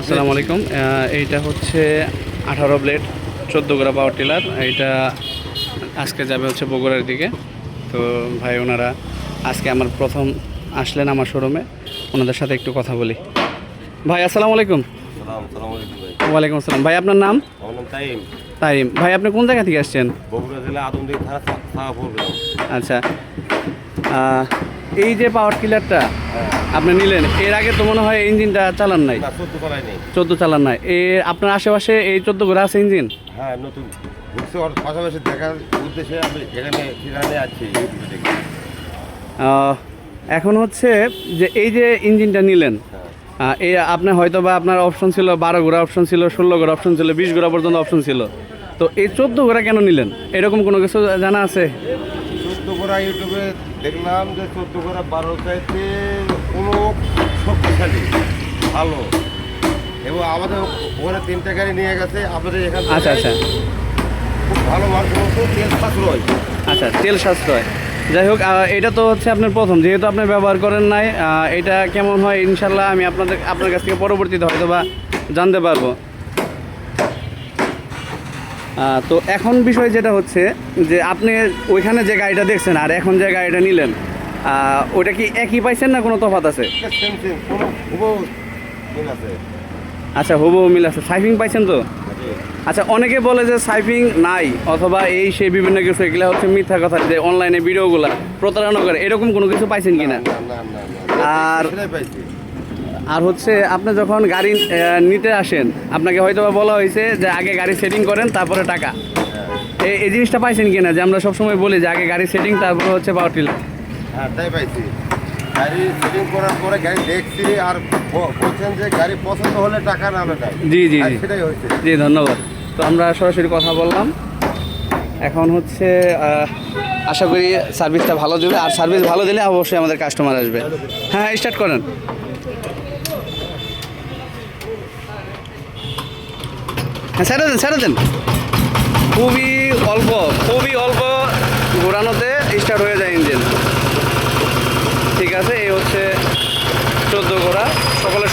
আসসালামু আলাইকুম। এইটা হচ্ছে আঠারো ব্লেড চোদ্দ গ্রা পাওয়ার টিলার। এইটা আজকে যাবে হচ্ছে বগুড়ার দিকে। তো ভাই ওনারা আজকে আমার প্রথম আসলেন আমার শোরুমে। ওনাদের সাথে একটু কথা বলি। ভাই আসসালামু আলাইকুম। ওয়ালাইকুম আসসালাম। ভাই আপনার নাম? তাইম। তাইম। ভাই আপনি কোন জায়গা থেকে আসছেন? বগুড়া জেলা আদমদিঘি আচ্ছা। এই যে পাওয়ার টিলারটা আপনি নিলেন। এর আগে তো মনে হয় ইঞ্জিনটা চালান নাই। চোদ্দ চালান নাই। এ আপনার আশেপাশে এই চোদ্দ ঘোরা আছে ইঞ্জিন? হ্যাঁ নতুন। ওর পাশাপাশি দেখার উদ্দেশ্যে আমি এখানে আছি। এখন হচ্ছে যে এই যে ইঞ্জিনটা নিলেন হ্যাঁ। এই আপনার হয়তো বা আপনার অপশন ছিল বারো ঘোড়া অপশন ছিল ষোলো ঘোড়া অপশন ছিল বিশ ঘোড়া পর্যন্ত অপশন ছিল। তো এই চোদ্দ ঘোড়া কেন নিলেন? এরকম কোনো কিছু জানা আছে? চোদ্দ গোড়া ইউটিউবে দেখলাম যে চোদ্দ গোড়া বারো চাইতে কোনো শক্তিশালী ভালো। এবং আমাদের ওখানে তিনটে গাড়ি নিয়ে গেছে আপনাদের এখান আচ্ছা আচ্ছা। খুব ভালো মতো তেল সাশ্রয়। আচ্ছা তেল সাশ্রয়। যাই হোক এটা তো হচ্ছে আপনার প্রথম যেহেতু আপনি ব্যবহার করেন নাই এটা কেমন হয় ইনশাল্লাহ আমি আপনাদের আপনার কাছ থেকে পরবর্তীতে হয়তো বা জানতে পারব। তো এখন বিষয় যেটা হচ্ছে যে আপনি ওইখানে যে গাড়িটা দেখছেন আর এখন যে গাড়িটা নিলেন ওইটা কি একই পাইছেন না কোনো তফাত আছে? সেম হুবহু মিল আছে। আচ্ছা হবু মিল আছে। সাইফিং পাইছেন তো? আচ্ছা অনেকে বলে যে সাইফিং নাই অথবা এই সেই বিভিন্ন কিছু এগুলো হচ্ছে মিথ্যা কথা যে অনলাইনে ভিডিওগুলো প্রতারণা করে। এরকম কোনো কিছু পাইছেন কিনা? আর- আর হচ্ছে আপনি যখন গাড়ি নিতে আসেন আপনাকে হয়তো বলা হয়েছে যে আগে গাড়ি সেটিং করেন তারপরে টাকা। হ্যাঁ। এই এই জিনিসটা পাইছেন কিনা? যে আমরা সবসময় বলি যে আগে গাড়ি সেটিং তারপরে হচ্ছে পাওয়ার টিলার হ্যাঁ তাই পাইছি। গাড়ি সেটিং করার পরে গাড়ি দেখছি আর বলছেন যে গাড়ি পছন্দ হলে টাকা নামে দেয় জি জি জি। সেটাই হয়েছে। জি ধন্যবাদ। তো আমরা সরাসরি কথা বললাম। এখন হচ্ছে আশা করি সার্ভিসটা ভালো দেবে। আর সার্ভিস ভালো দিলে অবশ্যই আমাদের কাস্টমার আসবে। হ্যাঁ স্টার্ট করেন। হ্যাঁ ছেড়ে দেন ছেড়ে দেন। খুবই অল্প খুবই অল্প ঘোরানোতে স্টার্ট হয়ে যায় ইঞ্জিন ঠিক আছে এই হচ্ছে চোদ্দ গোড়া। সকলে